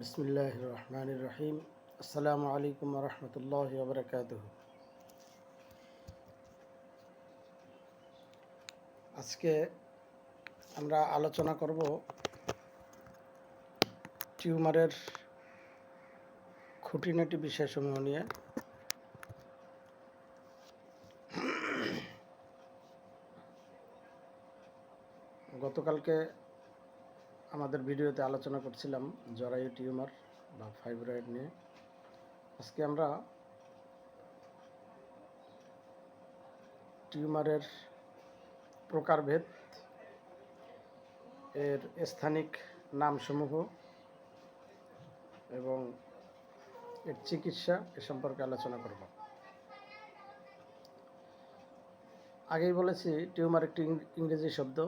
বিসমিল্লাহ রহমান রহিম আসসালামু আলাইকুম রহমতুল্লাহ বরকাত আজকে আমরা আলোচনা করব টিউমারের খুঁটিনাটি বিষয়সমূহ নিয়ে। গতকালকে আমাদের ভিডিওতে আলোচনা করছিলাম জরায়ু টিউমার বা ফাইব্রয়েড নিয়ে। আজকে আমরা টিউমারের প্রকারভেদ এর স্থানিক নামসমূহ এবং এর চিকিৎসা এ সম্পর্কে আলোচনা করব। আগেই বলেছি, টিউমার একটি ইংরেজি শব্দ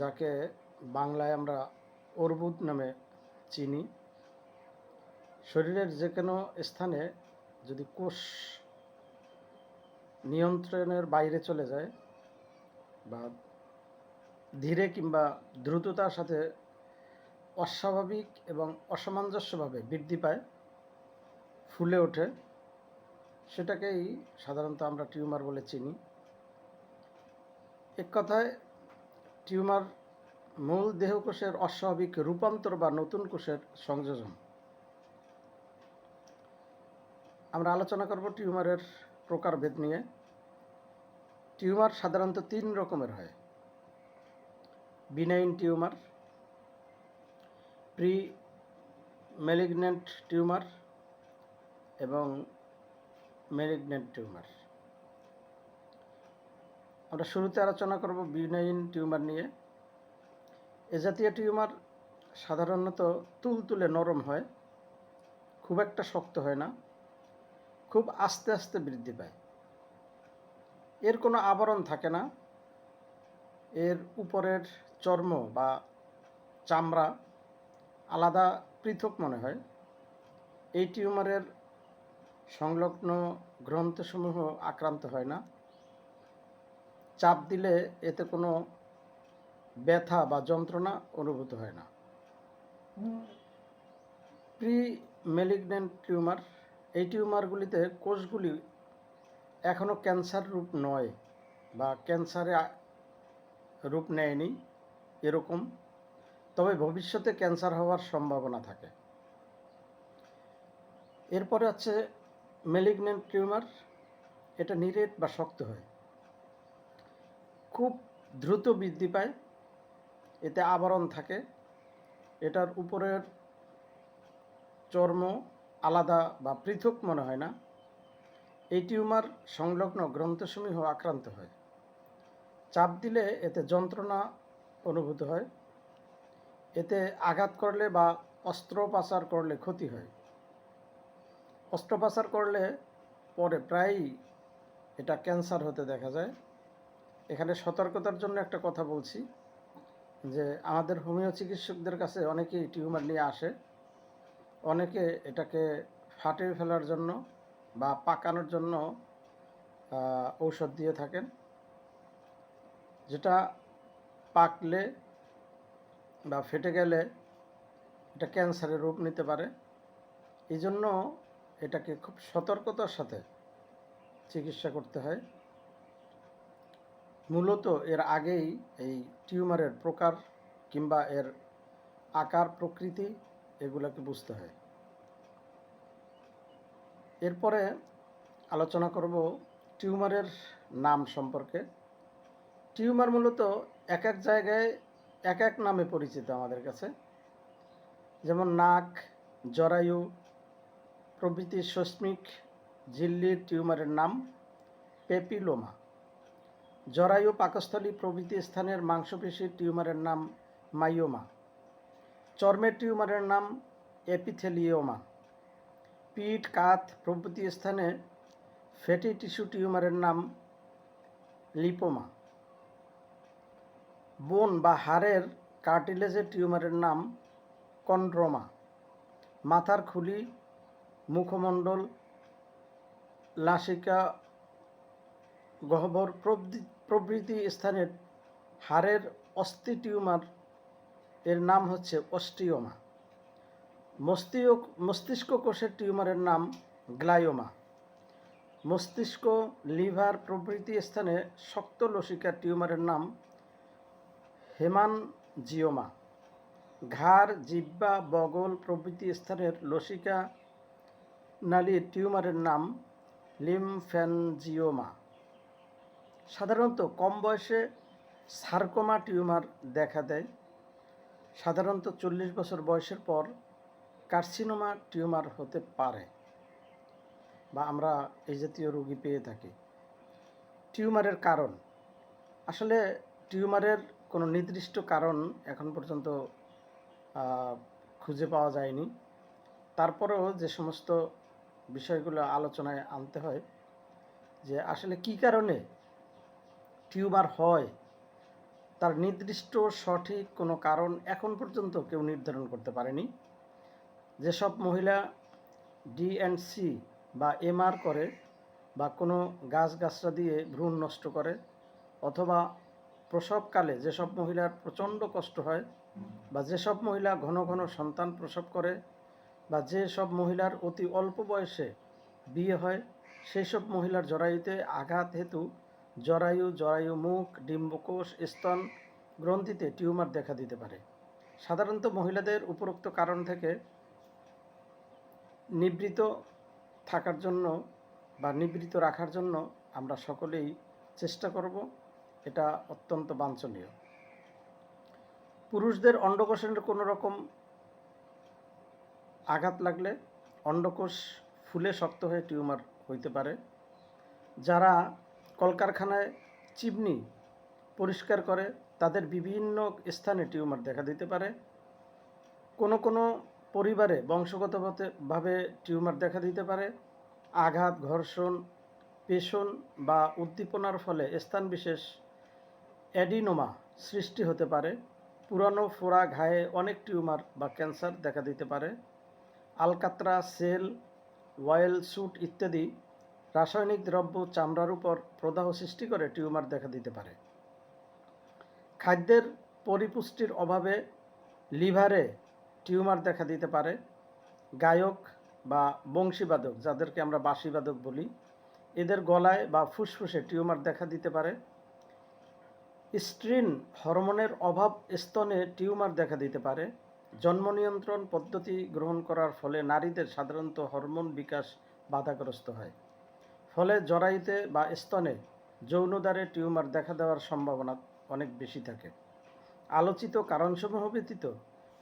যাকে বাংলায় আমরা অর্বুদ নামে চিনি। শরীরের যে কোনো স্থানে যদি কোষ নিয়ন্ত্রণের বাইরে চলে যায় বা ধীরে কিংবা দ্রুততার সাথে অস্বাভাবিক এবং অসামঞ্জস্যভাবে বৃদ্ধি পায়, ফুলে ওঠে, সেটাকেই সাধারণত আমরা টিউমার বলে চিনি। এক কথায়, টিউমার মূল দেহকোষের অস্বাভাবিক রূপান্তর বা নতুন কোষের সংযোজন। আমরা আলোচনা করব টিউমারের প্রকারভেদ নিয়ে। টিউমার সাধারণত তিন রকমের হয়। Benign tumour pre malignant tumour এবং ম্যালিগন্যান্ট টিউমার। আমরা শুরুতে আলোচনা করব বিনাইন টিউমার নিয়ে। এ জাতীয় টিউমার সাধারণত তুলতুলে নরম হয়, খুব একটা শক্ত হয় না, খুব আস্তে আস্তে বৃদ্ধি পায়। এর কোনো আবরণ থাকে না, এর উপরের চর্ম বা চামড়া আলাদা পৃথক মনে হয়। এই টিউমারের সংলগ্ন গ্রন্থসমূহ আক্রান্ত হয় না। চাপ দিলে এতে কোনো ব্যথা বা যন্ত্রণা অনুভূত হয় না। প্রি মেলিগন্যান্ট টিউমার, এই টিউমারগুলিতে কোষগুলি এখনও ক্যান্সার রূপ নয় বা ক্যান্সারে রূপ নেয়নি এরকম, তবে ভবিষ্যতে ক্যান্সার হওয়ার সম্ভাবনা থাকে। এরপরে হচ্ছে মেলিগন্যান্ট টিউমার, এটা নিরেট বা শক্ত হয়। খুব দ্রুত বৃদ্ধি পায় এতে আবরণ থাকে। এটার উপরের চর্ম আলাদা বা পৃথক মনে হয় না। এই টিউমার সংলগ্ন গ্রন্থসমূহ আক্রান্ত হয়। চাপ দিলে এতে যন্ত্রণা অনুভূত হয়। এতে আঘাত করলে বা অস্ত্রোপচার করলে ক্ষতি হয়। অস্ত্রোপচার করলে পরে প্রায়ই এটা ক্যান্সার হতে দেখা যায়। এখানে সতর্কতার জন্য একটা কথা বলছি। যে আমাদের হোমিও চিকিৎসকদের কাছে অনেকেই টিউমার নিয়ে আসে। অনেকে এটাকে ফাটিয়ে ফেলার জন্য বা পাকানোর জন্য ঔষধ দিয়ে থাকেন। যেটা পাকলে বা ফেটে গেলে এটা ক্যান্সারের রূপ নিতে পারে। এই জন্য এটাকে খুব সতর্কতার সাথে চিকিৎসা করতে হয়। মূলত এর আগেই এই টিউমারের প্রকার কিংবা এর আকার, প্রকৃতি এগুলোকে বুঝতে হয়। এরপরে আলোচনা করব টিউমারের নাম সম্পর্কে। টিউমার মূলত এক এক জায়গায় এক এক নামে পরিচিত আমাদের কাছে। যেমন নাক, জরায়ু, প্রভৃতি সস্মিক, ঝিল্লির টিউমারের নাম পেপিলোমা। জরায়ু পাকস্থলী প্রভৃতি স্থানের মাংসপেশির টিউমারের নাম মাইওমা। চর্মের টিউমারের নাম এপিথেলিওমা। পিঠ কাত প্রভৃতি স্থানে ফ্যাটি টিস্যু টিউমারের নাম লিপোমা। বোন বা হাড়ের কার্টিলেজের টিউমারের নাম কন্ড্রোমা। মাথার খুলি, মুখমণ্ডল নাসিকা গহ্বর প্রভৃতি- প্রভৃতি স্থানের হাড়ের অস্থি টিউমার এর নাম হচ্ছে অস্টিওমা। মস্তিষ্ক মস্তিষ্ক কোষের টিউমারের নাম গ্লায়োমা মস্তিষ্ক, লিভার প্রভৃতি স্থানে শক্ত লসিকার টিউমারের নাম হেমান হেমানজিওমা। ঘাড় জিব্বা বগল প্রভৃতি স্থানের লসিকা নালীর টিউমারের নাম লিমফ্যানজিওমা সাধারণত কম বয়সে সার্কোমা টিউমার দেখা দেয়। সাধারণত চল্লিশ বছর বয়সের পর কার্সিনোমা টিউমার হতে পারে বা আমরা এই জাতীয় রোগী পেয়ে থাকি। টিউমারের কারণ, আসলে টিউমারের কোনো নির্দিষ্ট কারণ এখন পর্যন্ত খুঁজে পাওয়া যায়নি। তারপরেও যে সমস্ত বিষয়গুলো আলোচনায় আনতে হয়, যে আসলে কি কারণে টিউমার হয়, তার নির্দিষ্ট সঠিক কোনো কারণ এখন পর্যন্ত কেউ নির্ধারণ করতে পারেনি। যেসব মহিলা ডিএনসি বা এমআর করে বা কোনো গাছগাছরা দিয়ে ভ্রূণ নষ্ট করে অথবা প্রসবকালে যেসব মহিলার প্রচণ্ড কষ্ট হয় বা যেসব মহিলা ঘন ঘন সন্তান প্রসব করে বা যেসব মহিলার অতি অল্প বয়সে বিয়ে হয় সেই সব মহিলার জরায়ুতে আঘাত হেতু জরায়ু জরায়ু মুখ, ডিম্বকোষ, স্তন গ্রন্থিতে টিউমার দেখা দিতে পারে। সাধারণত মহিলাদের উপরোক্ত কারণ থেকে নিবৃত থাকার জন্য বা নিবৃত রাখার জন্য আমরা সকলেই চেষ্টা করব। এটা অত্যন্ত বাঞ্ছনীয়। পুরুষদের অন্ডকোষের কোনো রকম আঘাত লাগলে অন্ডকোষ ফুলে শক্ত হয়ে টিউমার হইতে পারে। যারা কলকারখানায় চিমনি পরিষ্কার করে, তাদের বিভিন্ন স্থানে টিউমার দেখা দিতে পারে। কোনো কোনো পরিবারে বংশগতভাবে টিউমার দেখা দিতে পারে। আঘাত, ঘর্ষণ, পেশন বা উদ্দীপনার ফলে স্থান বিশেষ অ্যাডিনোমা সৃষ্টি হতে পারে। পুরানো ফোড়া ঘায়ে অনেক টিউমার বা ক্যান্সার দেখা দিতে পারে। আলকাত্রা, সেল ওয়েল স্যুট ইত্যাদি রাসায়নিক দ্রব্য চামড়ার উপর প্রদাহ সৃষ্টি করে টিউমার দেখা দিতে পারে। খাদ্যের পরিপুষ্টির অভাবে লিভারে টিউমার দেখা দিতে পারে। গায়ক বা বংশীবাদক, যাদেরকে আমরা বাঁশিবাদক বলি, এদের গলায় বা ফুসফুসে টিউমার দেখা দিতে পারে। স্ট্রিন হরমোনের অভাব স্তনে টিউমার দেখা দিতে পারে। জন্ম নিয়ন্ত্রণ পদ্ধতি গ্রহণ করার ফলে নারীদের সাধারণত হরমোন বিকাশ বাধাগ্রস্ত হয়। ফলে জরায়ুতে বা স্তনে যৌনদ্বারে টিউমার দেখা দেওয়ার সম্ভাবনা অনেক বেশি থাকে। আলোচিত কারণসমূহ ব্যতীত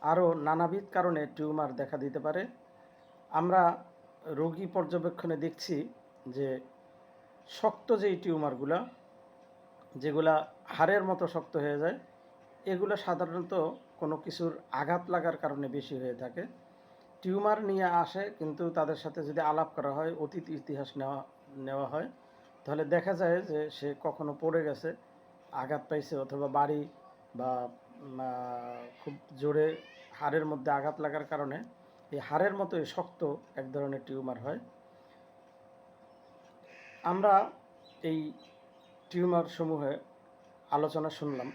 আরও নানাবিধ কারণে টিউমার দেখা দিতে পারে। আমরা রোগী পর্যবেক্ষণে দেখছি যে শক্ত যেই টিউমারগুলা, যেগুলা হাড়ের মতো শক্ত হয়ে যায়, এগুলো সাধারণত কোনো কিছুর আঘাত লাগার কারণে বেশি হয়ে থাকে। টিউমার নিয়ে আসে কিন্তু তাদের সাথে যদি আলাপ করা হয়, অতীত ইতিহাস নেওয়া নেওয়া হয়। তাহলে দেখা যায় যে সে কখনো পড়ে গেছে, আঘাত পাইছে অথবা বাড়ি বা খুব জোরে হাড়ের মধ্যে আঘাত লাগার কারণে এই হাড়ের মতো শক্ত এক ধরনের টিউমার হয়। আমরা এই টিউমার সমূহে আলোচনা শুনলাম।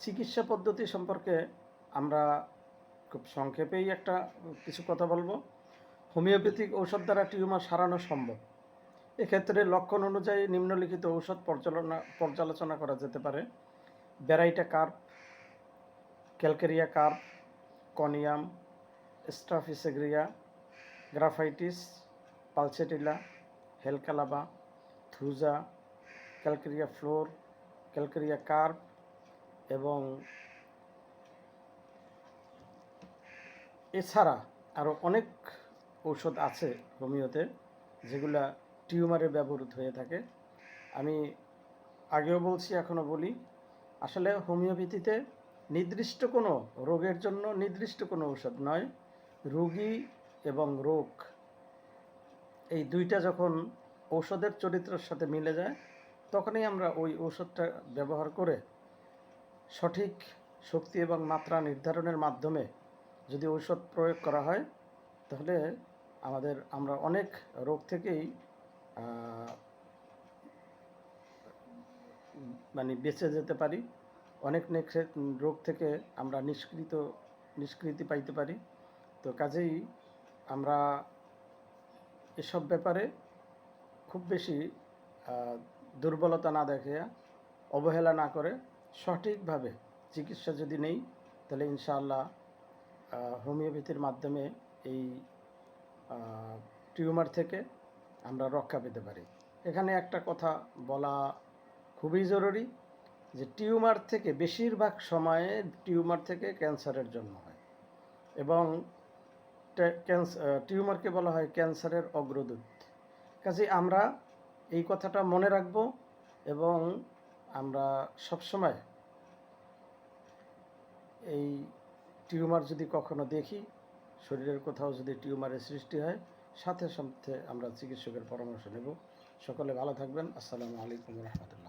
চিকিৎসা পদ্ধতি সম্পর্কে আমরা খুব সংক্ষেপেই একটা কিছু কথা বলব। হোমিওপ্যাথিক ঔষধ দ্বারা টিউমার সারানো সম্ভব। এক্ষেত্রে লক্ষণ অনুযায়ী নিম্নলিখিত ঔষধ পর্যালোচনা পর্যালোচনা করা যেতে পারে। Baryta carb, calcarea carb, conium, staphysagria, graphites, pulsatilla, হেলকালাবা thuja calcarea fluor, calcarea carb এবং এছাড়া আরও অনেক ঔষধ আছে হোমিওতে, যেগুলা টিউমারে ব্যবহৃত হয়ে থাকে। আমি আগেও বলছি এখনও বলি। আসলে হোমিওপ্যাথিতে নির্দিষ্ট কোনো রোগের জন্য নির্দিষ্ট কোনো ঔষধ নয়। রোগী এবং রোগ, এই দুইটা যখন ঔষধের চরিত্রের সাথে মিলে যায়, তখনই আমরা ওই ঔষধটা ব্যবহার করে সঠিক শক্তি এবং মাত্রা নির্ধারণের মাধ্যমে যদি ঔষধ প্রয়োগ করা হয়, তাহলে আমাদের, আমরা অনেক রোগ থেকেই মানে বেঁচে যেতে পারি। অনেক নেক- রোগ থেকে আমরা নিষ্কৃত, নিষ্কৃতি পাইতে পারি। তো কাজেই আমরা এসব ব্যাপারে খুব বেশি দুর্বলতা না দেখে অবহেলা না করে সঠিকভাবে চিকিৎসা যদি নেই, তাহলে ইনশাআল্লাহ হোমিওপ্যাথির মাধ্যমে এই টিউমার থেকে আমরা রক্ষা পেতে পারি। এখানে একটা কথা বলা খুবই জরুরি যে টিউমার থেকে বেশিরভাগ সময়ে টিউমার থেকে ক্যান্সারের জন্ম হয় এবং টিউমারকে বলা হয় ক্যান্সারের অগ্রদূত। কাজে আমরা এই কথাটা মনে রাখব এবং আমরা সবসময় এই টিউমার যদি কখনো দেখি, শরীরের কোথাও যদি টিউমারের সৃষ্টি হয় সাথে সাথে আমরা চিকিৎসকের পরামর্শ নেব। সকলে ভালো থাকবেন। আসসালামু আলাইকুম রহমতুল্লাহ।